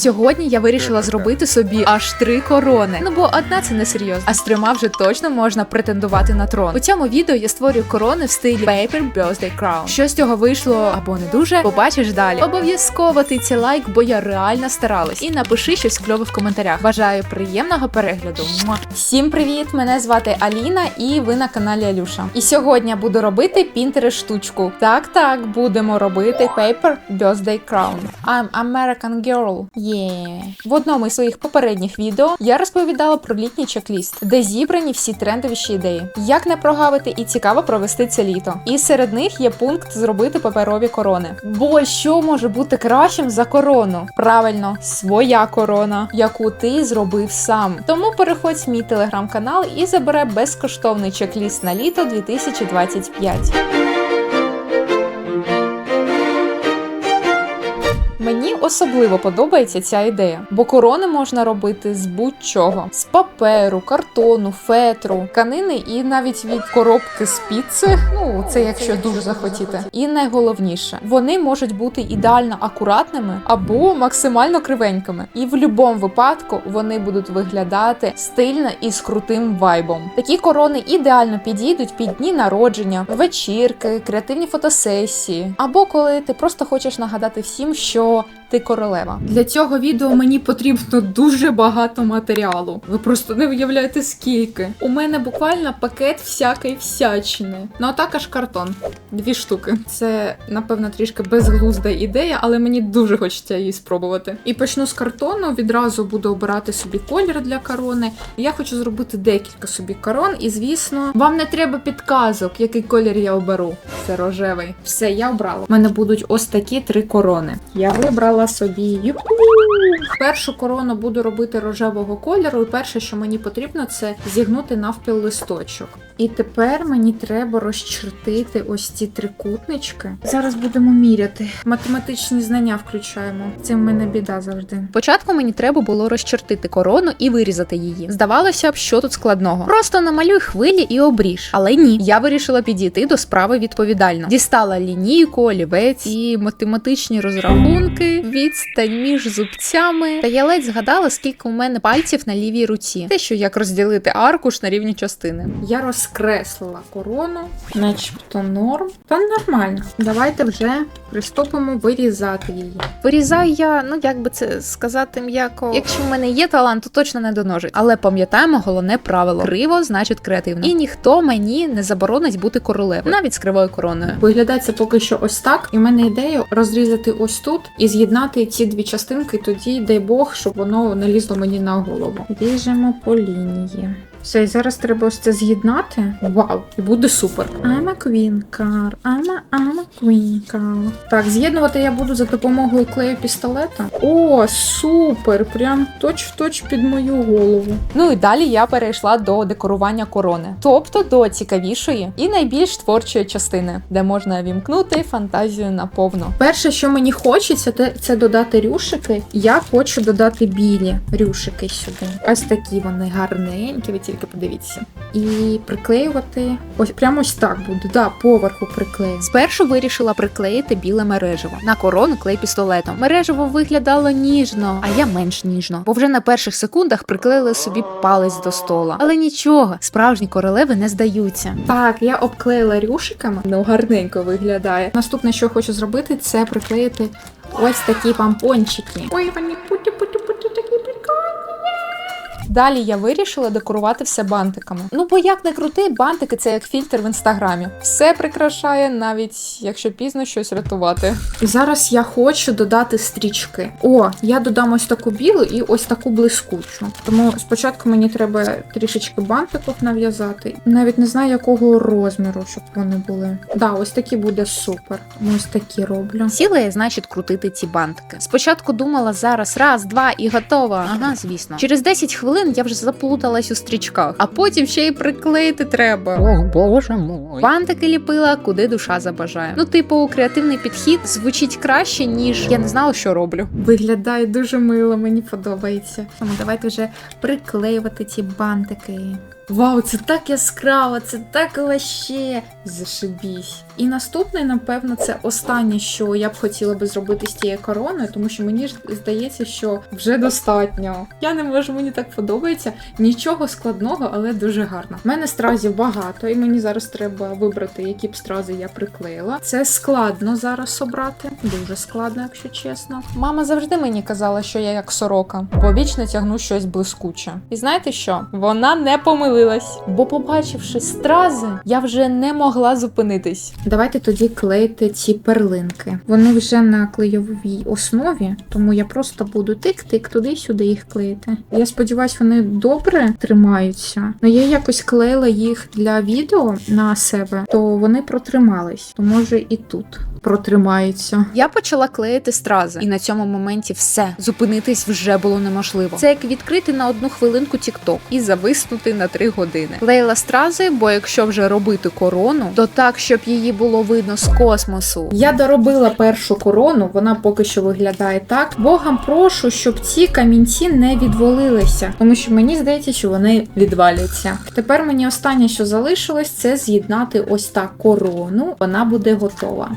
Сьогодні я вирішила зробити собі аж три корони. Ну бо одна це не серйозно, а з трьома вже точно можна претендувати на трон. У цьому відео я створюю корони в стилі Paper Birthday Crown. Що з цього вийшло або не дуже, побачиш далі. Обов'язково тиця лайк, бо я реально старалась. І напиши щось кльове в коментарях. Бажаю приємного перегляду. Муа. Всім привіт! Мене звати Аліна, і ви на каналі Алюша. І сьогодні я буду робити Pinterest штучку. Так, так, будемо робити Paper Birthday Crown. I'm American Girl. Yeah. В одному із своїх попередніх відео я розповідала про літній чек-ліст, де зібрані всі трендовіші ідеї, як не прогавити і цікаво провести це літо. І серед них є пункт зробити паперові корони. Бо що може бути кращим за корону? Правильно, своя корона, яку ти зробив сам. Тому переходь в мій телеграм-канал і забирай безкоштовний чек-ліст на літо 2025. Мені особливо подобається ця ідея, бо корони можна робити з будь-чого: з паперу, картону, фетру, тканини і навіть від коробки з піци. Ну це якщо дуже захотіти. І найголовніше, вони можуть бути ідеально акуратними або максимально кривенькими. І в будь-якому випадку вони будуть виглядати стильно і з крутим вайбом. Такі корони ідеально підійдуть під дні народження, вечірки, креативні фотосесії, або коли ти просто хочеш нагадати всім, що ти королева. Для цього відео мені потрібно дуже багато матеріалу. Ви просто не уявляєте скільки. У мене буквально пакет всякої всячини. Ну а також картон. Дві штуки. Це, напевно, трішки безглузда ідея, але мені дуже хочеться її спробувати. І почну з картону. Відразу буду обирати собі колір для корони. Я хочу зробити декілька собі корон, і звісно, вам не треба підказок, який колір я оберу. Це рожевий. Все, я обрала. У мене будуть ось такі три корони. Я вибрала собі. Юху! Першу корону буду робити рожевого кольору, і перше, що мені потрібно, це зігнути навпіл листочок. І тепер мені треба розчертити ось ці трикутнички. Зараз будемо міряти. Математичні знання включаємо. Це в мене біда завжди. Спочатку мені треба було розчертити корону і вирізати її. Здавалося б, що тут складного. Просто намалюй хвилі і обріж. Але ні, я вирішила підійти до справи відповідально. Дістала лінійку, олівець і математичні розрахунки, відстань між зубцями. Та я ледь згадала, скільки у мене пальців на лівій руці. Те, що як розділити аркуш на рівні частини. Я розкреслила корону, начебто норм. Та нормально. Давайте вже приступимо вирізати її. Вирізаю я, ну як би це сказати м'яко. Якщо в мене є талант, то точно не доножить. Але пам'ятаємо головне правило: криво значить креативно. І ніхто мені не заборонить бути королевою, навіть з кривою короною. Виглядає це поки що ось так. І в мене ідея розрізати ось тут і з'єднати ці дві частинки. Тоді дай Бог, щоб воно не лізло мені на голову. Ріжемо по лінії. Все, і зараз треба ось це з'єднати. Вау, і буде супер. I'm a queen car, I'm a, I'm a queen car. Так, з'єднувати я буду за допомогою клею пістолета. О, супер! Прям точ-в-точ під мою голову. Ну і далі я перейшла до декорування корони, тобто до цікавішої і найбільш творчої частини, де можна вімкнути фантазію наповно. Перше, що мені хочеться, це, це додати рюшики. Я хочу додати білі рюшики сюди. Ось такі вони гарненькі, тільки подивіться. І приклеювати ось прямо ось так буде. Да, поверху приклею. Спершу вирішила приклеїти біле мережево на корону клей пістолетом. Мережево виглядало ніжно, а я менш ніжно, бо вже на перших секундах приклеїли собі палець до стола. Але нічого, справжні королеви не здаються. Так, я обклеїла рюшиками, ну гарненько виглядає. Наступне, що хочу зробити, це приклеїти ось такі помпончики. Ой, вони прикольні. Далі я вирішила декорувати все бантиками. Ну бо як не крути, бантики це як фільтр в інстаграмі. Все прикрашає, навіть якщо пізно щось рятувати. Зараз я хочу додати стрічки. О, я додам ось таку білу і ось таку блискучу. Тому спочатку мені треба трішечки бантиків нав'язати. Навіть не знаю, якого розміру, щоб вони були. Да, ось такі буде супер. Ось такі роблю. Сіла я, значить, крутити ці бантики. Спочатку думала зараз раз, два і готова. Ага, звісно. Через 10 хвилин я вже заплуталась у стрічках, а потім ще й приклеїти треба. Ох, боже мой. Бантики ліпила, куди душа забажає. Ну, типу, креативний підхід звучить краще, ніж я не знала, що роблю. Виглядає дуже мило, мені подобається. Тому давайте вже приклеювати ці бантики. Вау, це так яскраво, це так ваще. Зашибісь. І наступне, напевно, це останнє, що я б хотіла би зробити з тією короною, тому що мені ж здається, що вже достатньо. Я не можу, мені так подобається. Нічого складного, але дуже гарно. У мене стразів багато, і мені зараз треба вибрати, які б стрази я приклеїла. Це складно зараз обрати. Дуже складно, якщо чесно. Мама завжди мені казала, що я як сорока, бо вічно тягну щось блискуче. І знаєте що? Вона не помилилась. Бо, побачивши стрази, я вже не могла зупинитись. Давайте тоді клеїти ці перлинки. Вони вже на клейовій основі, тому я просто буду тик-тик туди-сюди їх клеїти. Я сподіваюся, вони добре тримаються. Ну я якось клеїла їх для відео на себе, то вони протримались. То може і тут. Протримаються. Я почала клеїти стрази, і на цьому моменті все зупинитись вже було неможливо. Це як відкрити на одну хвилинку TikTok і зависнути на три години. Клеїла стрази, бо якщо вже робити корону, то так, щоб її було видно з космосу. Я доробила першу корону, вона поки що виглядає так. Богам прошу, щоб ці камінці не відвалилися, тому що мені здається, що вони відваляться. Тепер мені останнє, що залишилось, це з'єднати ось так корону. Вона буде готова.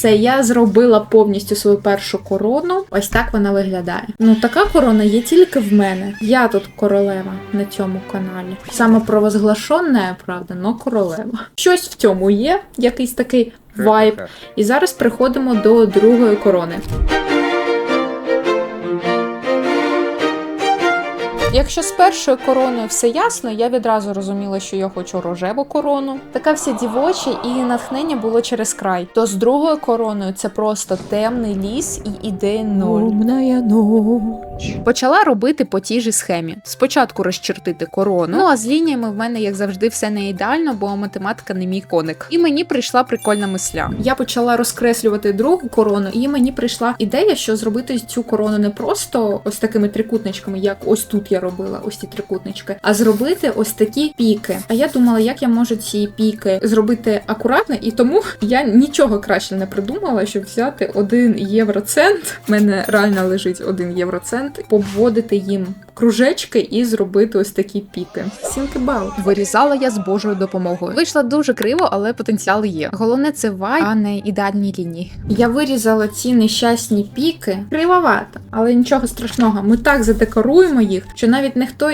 Все, я зробила повністю свою першу корону. Ось так вона виглядає. Ну, така корона є тільки в мене. Я тут королева на цьому каналі. Саме провозглашена, правда, но королева. Щось в цьому є, якийсь такий вайб. І зараз приходимо до другої корони. Якщо з першою короною все ясно, я відразу розуміла, що я хочу рожеву корону. Така вся дівоча, і натхнення було через край. То з другою короною це просто темний ліс і ідея ноль. Почала робити по тій же схемі. Спочатку розчертити корону. Ну а з лініями в мене, як завжди, все не ідеально, бо математика не мій коник. І мені прийшла прикольна мисля. Я почала розкреслювати другу корону, і мені прийшла ідея, що зробити цю корону не просто ось такими трикутничками, як ось тут я робила, ось ці трикутнички, а зробити ось такі піки. А я думала, як я можу ці піки зробити акуратно, і тому я нічого краще не придумала, щоб взяти один євроцент. У мене реально лежить один євроцент, поводити їм кружечки і зробити ось такі піки. Сінкебал. Вирізала я з Божою допомогою. Вийшла дуже криво, але потенціал є. Головне це вай, а не ідеальні лінії. Я вирізала ці нещасні піки. Кривовато, але нічого страшного. Ми так задекоруємо їх, що навіть ніхто.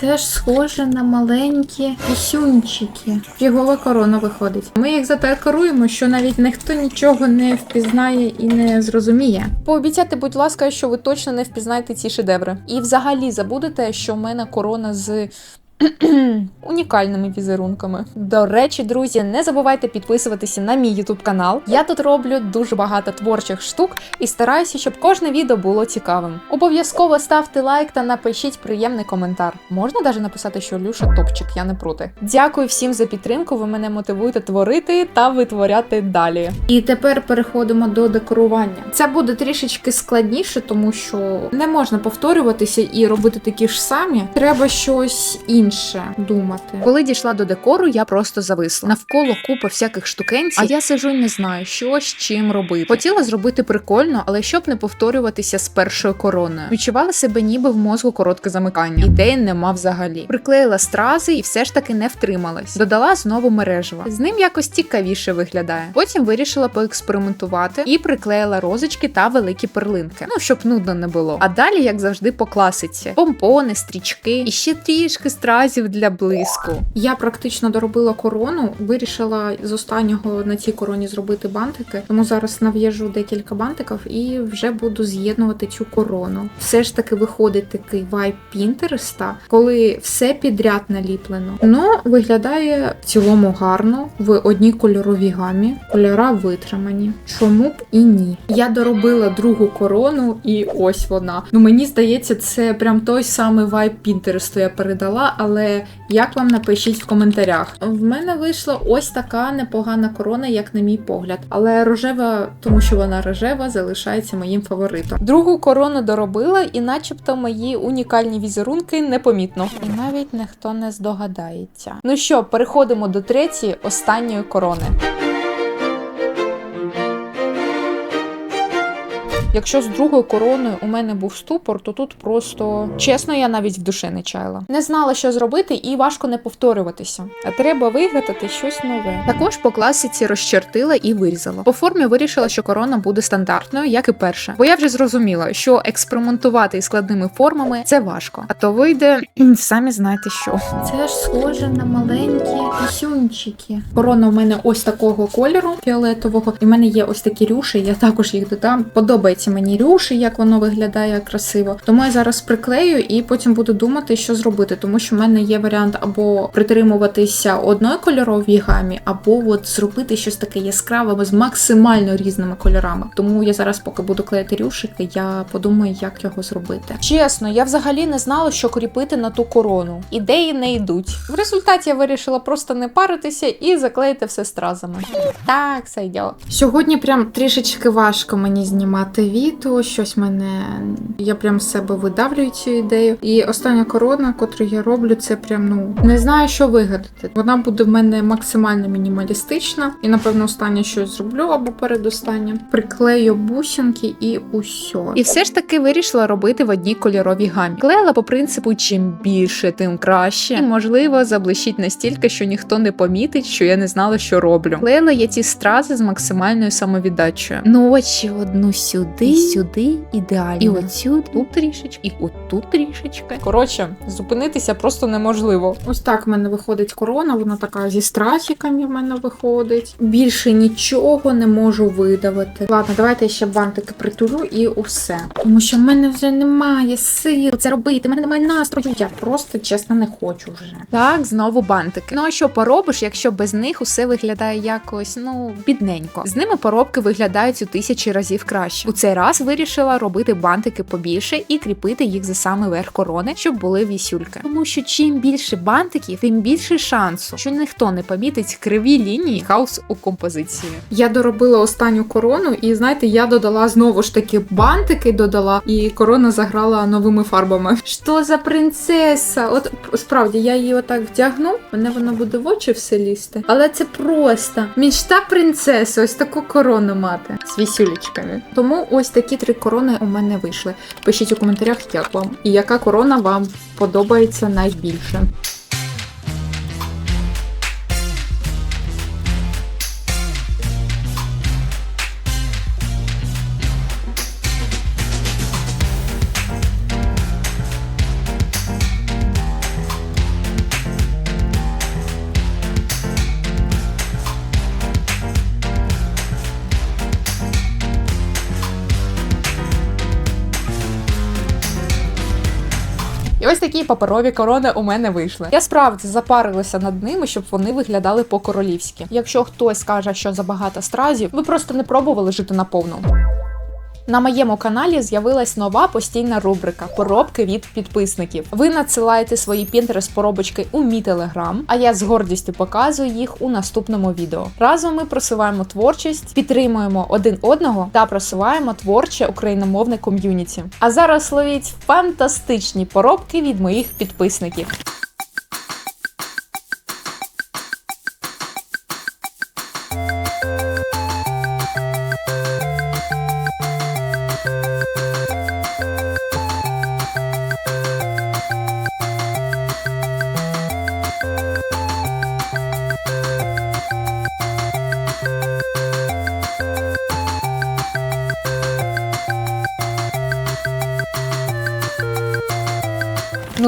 Це ж схоже на маленькі пісюнчики. Фігова корона виходить. Ми їх задекоруємо, що навіть ніхто нічого не впізнає і не зрозуміє. Пообіцяйте, будь ласка, що ви точно не впізнаєте ці шедеври. І взагалі забудете, що в мене корона з. Унікальними візерунками. До речі, друзі, не забувайте підписуватися на мій YouTube канал. Я тут роблю дуже багато творчих штук і стараюся, щоб кожне відео було цікавим. Обов'язково ставте лайк та напишіть приємний коментар. Можна навіть написати, що Люша топчик, я не проти. Дякую всім за підтримку. Ви мене мотивуєте творити та витворяти далі. І тепер переходимо до декорування. Це буде трішечки складніше, тому що не можна повторюватися і робити такі ж самі. Треба щось інше думати. Коли дійшла до декору, я просто зависла. Навколо купа всяких штукенців, а я сиджу і не знаю, що з чим робити. Хотіла зробити прикольно, але щоб не повторюватися з першою короною. Відчувала себе ніби в мозку коротке замикання. Ідеї нема взагалі. Приклеїла стрази і все ж таки не втрималась. Додала знову мережево. З ним якось цікавіше виглядає. Потім вирішила поекспериментувати і приклеїла розочки та великі перлинки. Ну щоб нудно не було. А далі, як завжди, по класиці: помпони, стрічки і ще трішки стразів для блиску. Я практично доробила корону. Вирішила з останнього на цій короні зробити бантики. Тому зараз нав'яжу декілька бантиків і вже буду з'єднувати цю корону. Все ж таки виходить такий вайб Пінтереста, коли все підряд наліплено. Ну виглядає в цілому гарно в одній кольоровій гамі. Кольора витримані. Чому б і ні? Я доробила другу корону, і ось вона. Ну мені здається, це прям той самий вайб Пінтересту я передала, але як вам напишіть в коментарях? В мене вийшла ось така непогана корона, як на мій погляд. Але рожева, тому що вона рожева, залишається моїм фаворитом. Другу корону доробила, і начебто мої унікальні візерунки непомітно. І навіть ніхто не здогадається. Ну що, переходимо до третьої, останньої корони. Якщо з другою короною у мене був ступор, то тут просто чесно, я навіть в душі не чаяла. Не знала, що зробити, і важко не повторюватися. А треба вигадати щось нове. Також по класиці розчертила і вирізала. По формі вирішила, що корона буде стандартною, як і перша. Бо я вже зрозуміла, що експериментувати із складними формами це важко. А то вийде самі знаєте що. Це ж схоже на маленькі пісюнчики. Корона у мене ось такого кольору фіолетового, і в мене є ось такі рюші. Я також їх додам. Подобається мені рюші, як воно виглядає красиво. Тому я зараз приклею і потім буду думати, що зробити, тому що в мене є варіант або притримуватися одної кольоровій гамі, або от зробити щось таке яскраве з максимально різними кольорами. Тому я зараз, поки буду клеїти рюшики, я подумаю, як його зробити. Чесно, я взагалі не знала, що кріпити на ту корону. Ідеї не йдуть. В результаті я вирішила просто не паритися і заклеїти все стразами. Так, сойдет. Сьогодні прям трішечки важко мені знімати відео. Щось мене. Я прям з себе видавлюю цю ідею. І остання корона, котру я роблю, це прям ну не знаю, що вигадати. Вона буде в мене максимально мінімалістична. І напевно останнє щось зроблю або передостаннє. Приклею бусинки і усьо. І все ж таки вирішила робити в одній кольоровій гамі. Клеїла по принципу, чим більше, тим краще. І можливо заблищить настільки, що ніхто не помітить, що я не знала, що роблю. Клеїла я ці стрази з максимальною самовіддачею. Ночі одну сюди, і сюди, ідеально. І оцю тут трішечки, і отут трішечки. Коротше, зупинитися просто неможливо. Ось так в мене виходить корона, вона така зі стразиками в мене виходить. Більше нічого не можу видавити. Ладно, давайте я ще бантики притулю і усе. Тому що в мене вже немає сил це робити. в мене немає настрою. Я просто чесно не хочу вже. Так, знову бантики. Ну а що поробиш, якщо без них усе виглядає якось ну бідненько. З ними поробки виглядають у тисячі разів краще. У цей раз вирішила робити бантики побільше і кріпити їх за саме верх корони, щоб були вісюльки. Тому що чим більше бантиків, тим більше шансу, що ніхто не помітить криві лінії хаос у композиції. Я доробила останню корону, і знаєте, я додала знову ж таки бантики, додала, і корона заграла новими фарбами. Що за принцеса? От справді я її отак вдягну, мене вона буде в очі все лізти. Але це просто мічта принцеси, ось таку корону мати з вісюлечками. Тому ось такі три корони у мене вийшли. Пишіть у коментарях, як вам і яка корона вам подобається найбільше. Ось такі паперові корони у мене вийшли. Я справді запарилася над ними, щоб вони виглядали по-королівськи. Якщо хтось каже, що забагато стразів, ви просто не пробували жити наповну. На моєму каналі з'явилась нова постійна рубрика Поробки від підписників. Ви надсилаєте свої Pinterest поробочки у мій телеграм, а я з гордістю показую їх у наступному відео. Разом ми просуваємо творчість, підтримуємо один одного та просуваємо творче україномовне ком'юніті. А зараз ловіть фантастичні поробки від моїх підписників.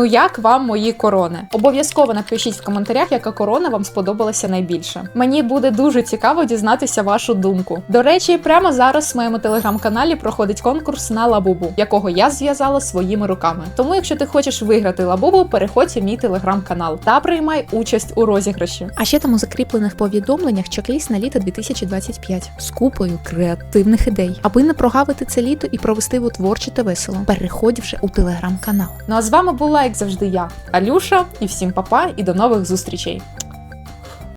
Ну як вам мої корони? Обов'язково напишіть в коментарях, яка корона вам сподобалася найбільше. Мені буде дуже цікаво дізнатися вашу думку. До речі, прямо зараз в моєму телеграм-каналі проходить конкурс на лабубу, якого я зв'язала своїми руками. Тому, якщо ти хочеш виграти лабубу, переходь у мій телеграм-канал та приймай участь у розіграші. А ще там у закріплених повідомленнях чек-ліст на літо 2025 з купою креативних ідей, аби не прогавити це літо і провести його творче та весело. Переходь вже у телеграм-канал. Ну а з вами була, як завжди, я, Алюша, і всім папа, і до нових зустрічей.